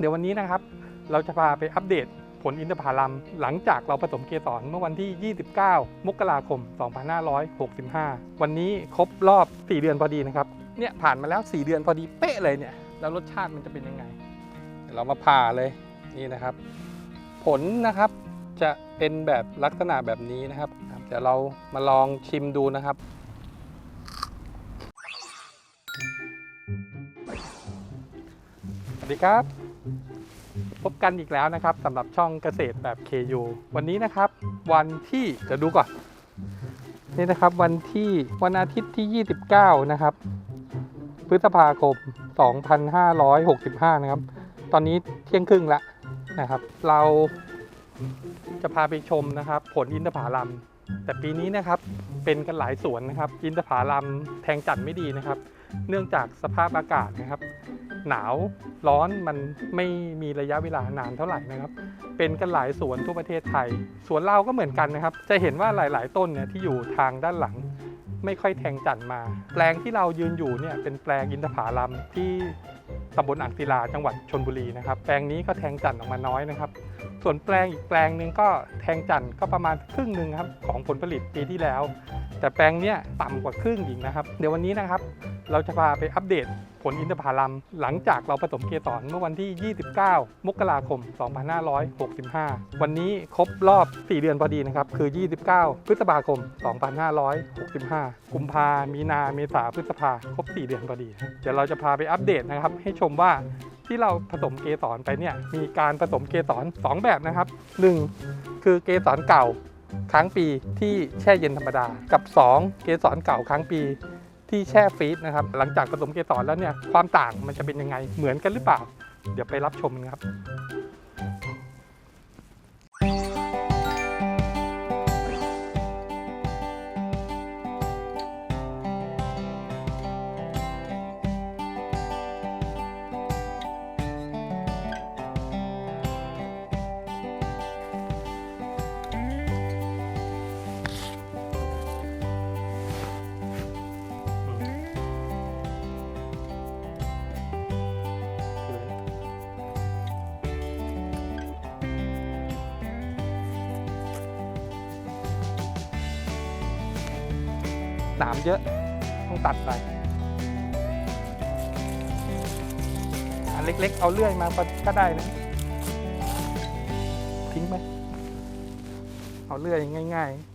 เดี๋ยววันนี้นะครับ เราจะพาไปอัปเดตผลอินทผลัมหลังจากเราผสมเกสรเมื่อวันที่ 29 มกราคม 2565 วันนี้ครบรอบ 4 เดือนพอดีนะครับ เนี่ยผ่านมาแล้ว 4 เดือนพอดีเป๊ะเลยเนี่ย แล้วรสชาติมันจะเป็นยังไงเดี๋ยวเรามาผ่าเลยนี่นะครับ ผลนะครับจะเป็นแบบลักษณะแบบนี้นะครับเดี๋ยวเรามาลองชิมดูนะครับ สวัสดีครับ พบกันอีกแล้วนะครับสำหรับช่องเกษตรแบบ KU วันนี้นะครับ วันที่จะดูก่อน นี่นะครับวันที่วันอาทิตย์ที่ 29 นะครับ พฤษภาคม 2565 นะครับ ตอนนี้เที่ยงครึ่งละนะครับ เราจะพาไปชมนะครับ ผลอินทผลัมแต่ปีนี้นะครับเป็นกันหลายสวนนะครับ อินทผลัมแทงจันไม่ดีนะครับ เนื่องจากสภาพอากาศนะครับ หนาวร้อนมันไม่มีระยะเวลานานเท่าไหร่นะครับ เป็นกันหลายสวนทั่วประเทศไทย สวนเราก็เหมือนกันนะครับ จะเห็นว่าหลาย ๆ ต้นเนี่ยที่อยู่ทางด้านหลังไม่ค่อยแทงจันทร์มา แปลงที่เรายืนอยู่เนี่ยเป็นแปลงอินทผลัมที่ ตำบลอ่างศิลาจังหวัดชนบุรีนะครับ แปลงนี้ก็แทงจันทร์ออกมาน้อยนะครับ ส่วนแปลงอีกแปลงหนึ่งก็แทงจันทร์ก็ประมาณครึ่งหนึ่งครับของผลผลิตปีที่แล้ว แต่แปลงเนี้ยต่ำกว่าครึ่งอีกนะครับ เดี๋ยววันนี้นะครับ เราจะพาไปอัปเดตผลอินทผลัมหลังจากเราผสมเกสรเมื่อวันที่ 29 มกราคม 2565 วันนี้ครบรอบ 4 เดือนพอดีนะครับ คือ 29 พฤษภาคม 2565 กุมภามีนา เมษาพฤษภาครบ 4 เดือนพอดี เดี๋ยวเราจะพาไปอัปเดตนะครับให้ชมว่าที่เราผสมเกสรไปเนี่ยมีการผสมเกสร2แบบนะครับ 1 คือเกสรเก่าค้างปีที่แช่เย็นธรรมดา กับ 2 เกสรเก่าค้างปีที่แช่ฟรีซนะครับ หลังจากผสมเกสรแล้วเนี่ยความต่างมันจะเป็นยังไงเหมือนกันหรือเปล่า เดี๋ยวไปรับชมกันครับ หนามเยอะ ต้องตัดไปอันเล็กๆ เอาเลื่อยมาก็ได้นะ ทิ้งไหมเอาเลื่อยง่ายๆ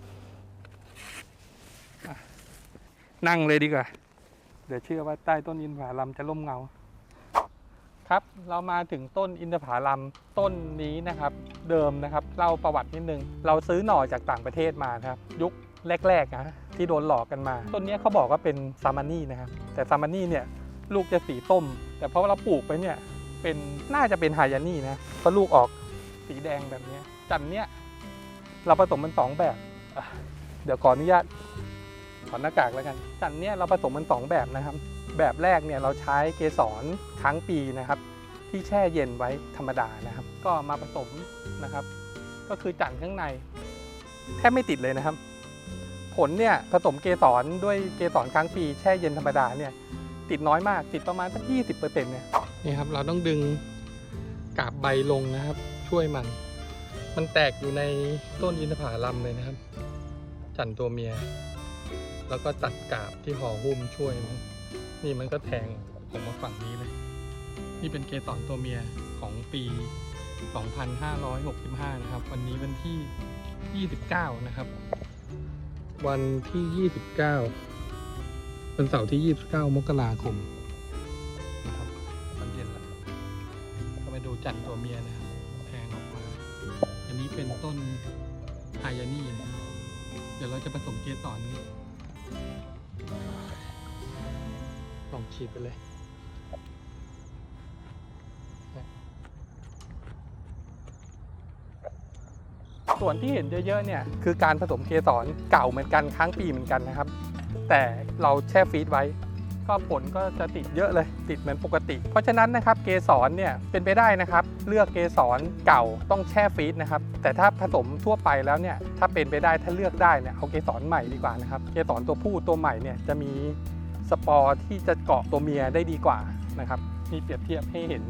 นั่งเลยดีกว่า เดี๋ยวเชื่อว่าใต้ต้นอินทผลัมจะร่มเงา ครับ เรามาถึงต้นอินทผลัมต้นนี้นะครับ เดิมนะครับ เล่าประวัตินิดนึง เราซื้อหน่อจากต่างประเทศมาครับ ยุค แรกๆนะที่โดนหลอกกันมา ต้นนี้เขาบอกว่าเป็นซามานี่นะครับ แต่ซามานี่เนี่ยลูกจะสีส้ม แต่เพราะว่าเราปลูกไปเนี่ยเป็นน่าจะเป็นไฮยานี่นะเพราะลูกออกสีแดงแบบนี้จันเนี้ยเราผสมมันสองแบบ เดี๋ยวขออนุญาตขอหน้ากากแล้วกันจันเนี้ยเราผสมมันสองแบบนะครับ แบบแรกเนี่ยเราใช้เกสรค้างปีนะครับ ที่แช่เย็นไว้ธรรมดานะครับ ก็มาผสมนะครับ ก็คือจันข้างในแทบไม่ติดเลยนะครับ ผลเนี่ยผสมเกสรด้วยเกสรค้างปีแช่เย็นธรรมดาเนี่ยติดน้อยมากติดประมาณสักยี่สิบเปอร์เซ็นต์เนี่ยนี่ครับเราต้องดึงกาบใบลงนะครับ ช่วยมัน มันแตกอยู่ในต้นอินทผลัมเลยนะครับ จันตัวเมีย แล้วก็ตัดกาบที่ห่อหุ้มช่วยมันนี่มันก็แทงออกมาฝั่งนี้เลย นี่เป็นเกสรตัวเมียของปี 2565 นะครับ วันนี้วันที่ 29 นะครับ วันที่ 29วันเสาร์ที่ 29 มกราคมนะครับตอนเย็นแล้วก็มาดูจันทร์ตัวเมียนะครับแทงออกมา อันนี้เป็นต้นไฮยานี่นะเดี๋ยวเราจะผสมเกสรนี้ลองฉีดไปเลย ส่วนที่เห็นเยอะๆเนี่ยคือการผสมเกสรเก่าเหมือนกันค้างปีเหมือนกันนะครับ แต่เราแช่ฟรีซไว้ ก็ผลก็จะติดเยอะเลยติดเหมือนปกติ เพราะฉะนั้นนะครับเกสรเนี่ยเป็นไปได้นะครับ เลือกเกสรเก่าต้องแช่ฟรีซนะครับแต่ถ้าผสมทั่วไปแล้วเนี่ยถ้าเป็นไปได้ถ้าเลือกได้เนี่ยเอาเกสรใหม่ดีกว่านะครับเกสรตัวผู้ตัวใหม่เนี่ยจะมีสปอร์ที่จะเกาะตัวเมียได้ดีกว่านะครับมีเปรียบเทียบให้เห็น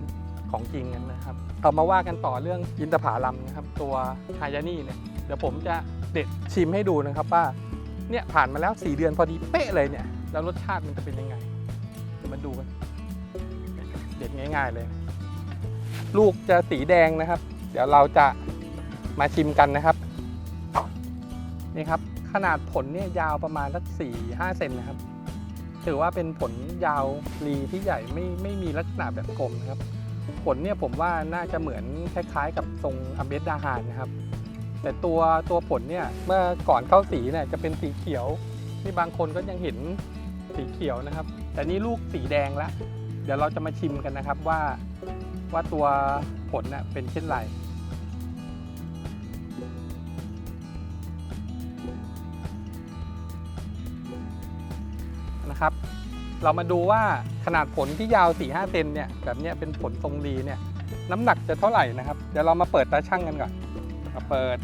ของจริงกันนะครับเรามาว่ากันต่อเรื่องอินทผลัมนะครับ ตัวฮายานี่เนี่ยเดี๋ยวผมจะเด็ดชิมให้ดูนะครับว่าเนี่ยผ่านมาแล้ว 4 เดือนพอดีเป๊ะเลยเนี่ยแล้วรสชาติมันจะเป็นยังไงเดี๋ยวมาดูกันเด็ดง่าย ๆเลย ลูกจะสีแดงนะครับ เดี๋ยวเราจะมาชิมกันนะครับนี่ครับขนาดผลเนี่ยยาวประมาณสักสี่ห้าเซนนะครับ ถือว่าเป็นผลยาวรีที่ใหญ่ไม่ไม่มีลักษณะแบบกลมนะครับ ผลเนี่ยผมว่าน่าจะเหมือนคล้ายๆ กับทรงอัมเบสดาฮานนะครับ แต่ตัวตัวผลเนี่ยเมื่อก่อนเข้าสีเนี่ยจะเป็นสีเขียวที่บางคนก็ยังเห็นสีเขียวนะครับ แต่นี่ลูกสีแดงแล้วเดี๋ยวเราจะมาชิมกันนะครับว่าว่าตัวผลน่ะเป็นเช่นไรนะครับ เรามาดูว่า ขนาดผลที่ยาว 4-5 เซนเนี่ยแบบนี้เป็นผลทรงรีเนี่ยน้ำหนักจะเท่าไหร่นะครับ เดี๋ยวเรามาเปิดตาช่างกันก่อนมาเปิด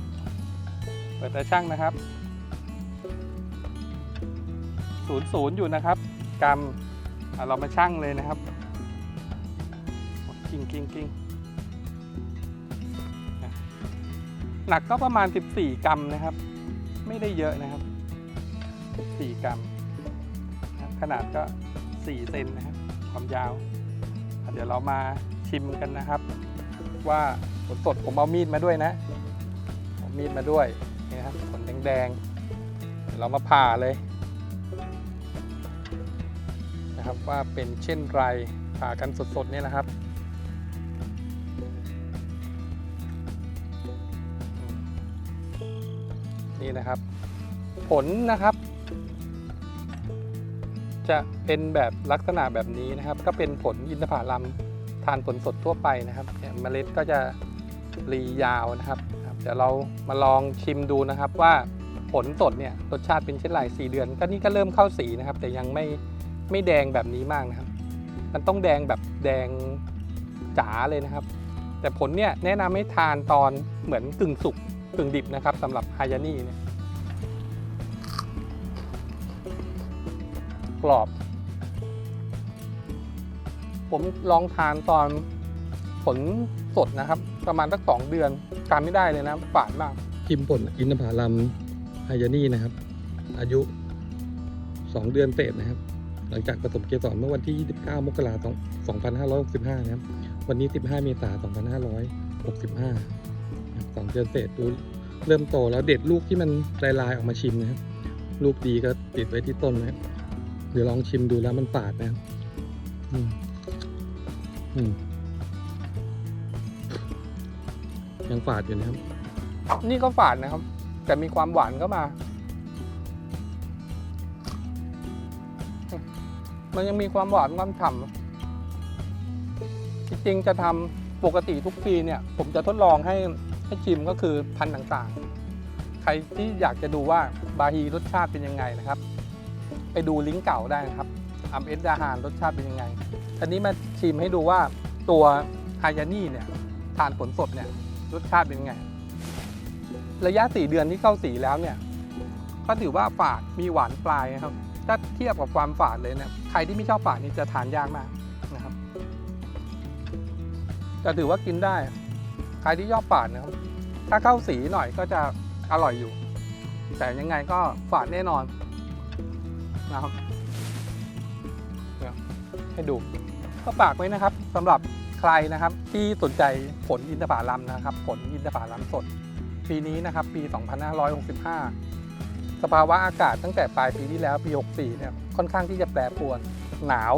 เปิดตาช่างนะครับศูนย์ศูนย์อยู่นะครับกรัมเรามาช่างเลยนะครับกิ้งกิ้งกิ้งหนักก็ประมาณ 14 กรัมนะครับ ไม่ได้เยอะนะครับ 14 กรัมนะครับขนาดก็ 4 เซนนะครับ ความยาว เดี๋ยวเรามาชิมกันนะครับ ว่าผลสดผมเอามีดมาด้วยนะเอามีดมาด้วยนี่นะครับผลแดงๆเดี๋ยวเรามาผ่าเลยนะครับว่าเป็นเช่นไรผ่ากันสดๆนี่นะครับนี่นะครับ ผลนะครับ จะเป็นแบบลักษณะแบบนี้นะครับ ก็เป็นผลอินทผลัมทานผลสดทั่วไปนะครับเนี่ยเมล็ดก็จะรียาวนะครับ เดี๋ยวเรามาลองชิมดูนะครับว่าผลสดเนี่ยรสชาติเป็นเช่นไร4เดือน ก็นี่ก็เริ่มเข้าสีนะครับ แต่ยังไม่ไม่แดงแบบนี้มากนะครับ มันต้องแดงแบบแดงจ๋าเลยนะครับ แต่ผลเนี่ยแนะนำให้ทานตอนเหมือนกึ่งสุกกึ่งดิบนะครับสำหรับฮายานี่เนี่ย กรอบ ผมลองทานตอนผลสดนะครับ ประมาณสักสองเดือนทานไม่ได้เลยนะฝาดมากกิมผลอินทผลัมไฮยานี่นะครับ อายุ 2 เดือนเศษนะครับ หลังจากผสมเกสรเมื่อวันที่ 29 มกราคม 2565 นะครับ วันนี้ 15 เมษายน 2565นะครับสองเดือนเศษดูเริ่มโตแล้วเด็ดลูกที่มันลายๆออกมาชิมนะครับ ลูกดีก็ติดไว้ที่ต้นนะครับ เดี๋ยวลองชิมดูแล้วมันฝาดนะอืมอืมยังฝาดอยู่นะครับ นี่ก็ฝาดนะครับ แต่มีความหวานเข้ามา มันยังมีความหวานความฉ่ำจริงๆจะทำปกติทุกปีเนี่ย ผมจะทดลองให้ให้ชิมก็คือพันธุ์ต่างๆ ใครที่อยากจะดูว่าบาฮีรสชาติเป็นยังไงนะครับ ไปดูลิงก์เก่าได้นะครับอัมเอสดาฮานรสชาติเป็นยังไงอันนี้มาชิมให้ดูว่าตัวฮายานี่เนี่ยทานผลสดเนี่ยรสชาติเป็นยังไง ระยะ 4 เดือนที่เข้าสีแล้วเนี่ยก็ถือว่าฝาดมีหวานปลายนะครับ ถ้าเทียบกับความฝาดเลยเนี่ยใครที่ไม่ชอบฝาดนี่จะทานยากมากนะครับจะถือว่ากินได้ ใครที่ชอบฝาดนะครับถ้าเข้าสีหน่อยก็จะอร่อยอยู่ แต่ยังไงก็ฝาดแน่นอน นะครับเนี่ยให้ดูก็ฝากไว้นะครับสำหรับใครนะครับที่สนใจผลอินทผลัมนะครับ ผลอินทผลัมสด ปีนี้นะครับ ปี 2565 สภาวะอากาศตั้งแต่ปลายปีที่แล้วปี 64 เนี่ยค่อนข้างที่จะแปรปรวนหนาว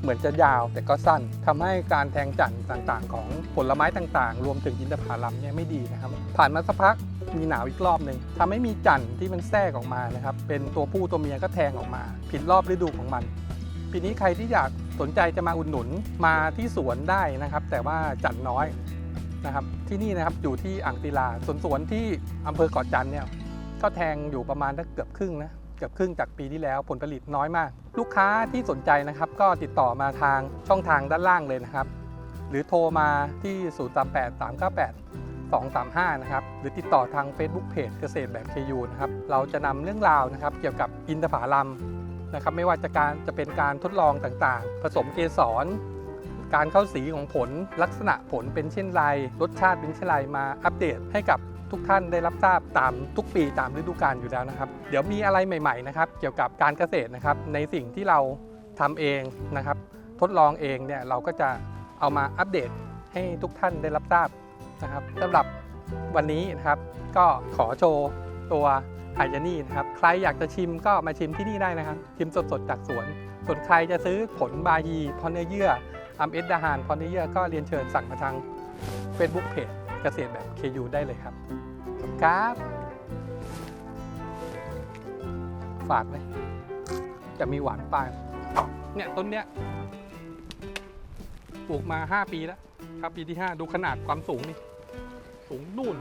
เหมือนจะยาวแต่ก็สั้นทำให้การแทงจันทร์ต่างๆ ของผลไม้ต่างๆ รวมถึงอินทผลัมเนี่ยไม่ดีนะครับ ผ่านมาสักพัก มีหนาวอีกรอบหนึ่งทำให้มีจันทร์ที่มันแทรกออกมานะครับ เป็นตัวผู้ตัวเมียก็แทงออกมา ผิดรอบฤดูของมัน ปีนี้ใครที่อยากสนใจจะมาอุดหนุนมาที่สวนได้นะครับ แต่ว่าจัดน้อยนะครับ ที่นี่นะครับอยู่ที่อ่างศิลาสวนสวนที่อำเภอเกาะจันทร์เนี่ยก็แทงอยู่ประมาณเกือบครึ่งนะเกือบครึ่งจากปีที่แล้วผลผลิตน้อยมาก ลูกค้าที่สนใจนะครับ ก็ติดต่อมาทางช่องทางด้านล่างเลยนะครับ หรือโทรมาที่ 0 3 8 3 9 8 235 นะครับ หรือติดต่อทาง Facebook Page เกษตรแบบ KU นะครับ เราจะนำเรื่องราวนะครับ เกี่ยวกับอินทผลัมนะครับ ไม่ว่าจะการจะเป็นการทดลองต่างๆ ผสมเกสร การเข้าสีของผล ลักษณะผลเป็นเช่นไร รสชาติเป็นเช่นไร มาอัปเดตให้กับทุกท่านได้รับทราบตามทุกปีตามฤดูกาลอยู่แล้วนะครับ เดี๋ยวมีอะไรใหม่ๆนะครับ เกี่ยวกับการเกษตรนะครับ ในสิ่งที่เราทำเองนะครับ ทดลองเองเนี่ยเราก็จะเอามาอัปเดตให้ทุกท่านได้รับทราบ นะครับสำหรับวันนี้นะครับ ก็ขอโชว์ตัวไฮยานี่นะครับ ใครอยากจะชิมก็มาชิมที่นี่ได้นะครับ ชิมสดๆจากสวน ส่วนใครจะซื้อผลบายีพอเนื้อเยื่ออัมเอสดาฮานพอเนื้อเยื่อก็เรียนเชิญสั่งมาทาง Facebook Page เกษตรแบบ KU ได้เลยครับขอบครับฝากเลยจะมีหวานปลายเนี่ยต้นเนี้ยปลูกมา 5 ปีแล้ว ครับปีที่ 5 ดูขนาดความสูงนี่สูงนู่น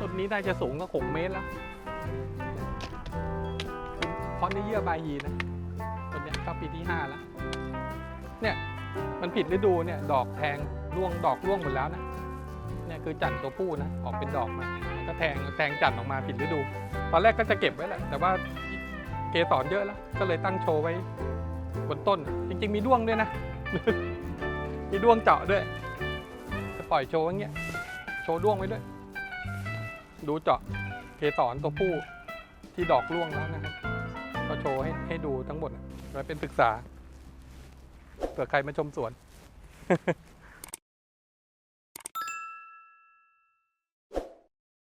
ต้นนี้ได้จะสูงก็หกเมตรแล้วเพราะในเยื่อใบยีนะต้นเนี้ยก็ปีที่ 5 แล้ว เนี่ยมันผิดฤดูเนี่ยดอกแทงร่วงดอกร่วงหมดแล้วนะเนี่ยคือจันทร์ตัวผู้นะออกเป็นดอกมามันก็แทงแทงจันทร์ออกมาผิดฤดู ตอนแรกก็จะเก็บไว้แหละแต่ว่าเกสรเยอะแล้ว ก็เลยตั้งโชว์ไว้บนต้น จริง ๆ มีด้วงด้วยนะ มีด้วงเจาะด้วย จะปล่อยโชว์อย่างเงี้ย โชว์ด้วงไว้ด้วย ดูเจาะเกสรตัวผู้ที่ดอกร่วงแล้วนะครับ ก็โชว์ให้ให้ดูทั้งหมดไว้เป็นศึกษา เผื่อใครมาชมสวน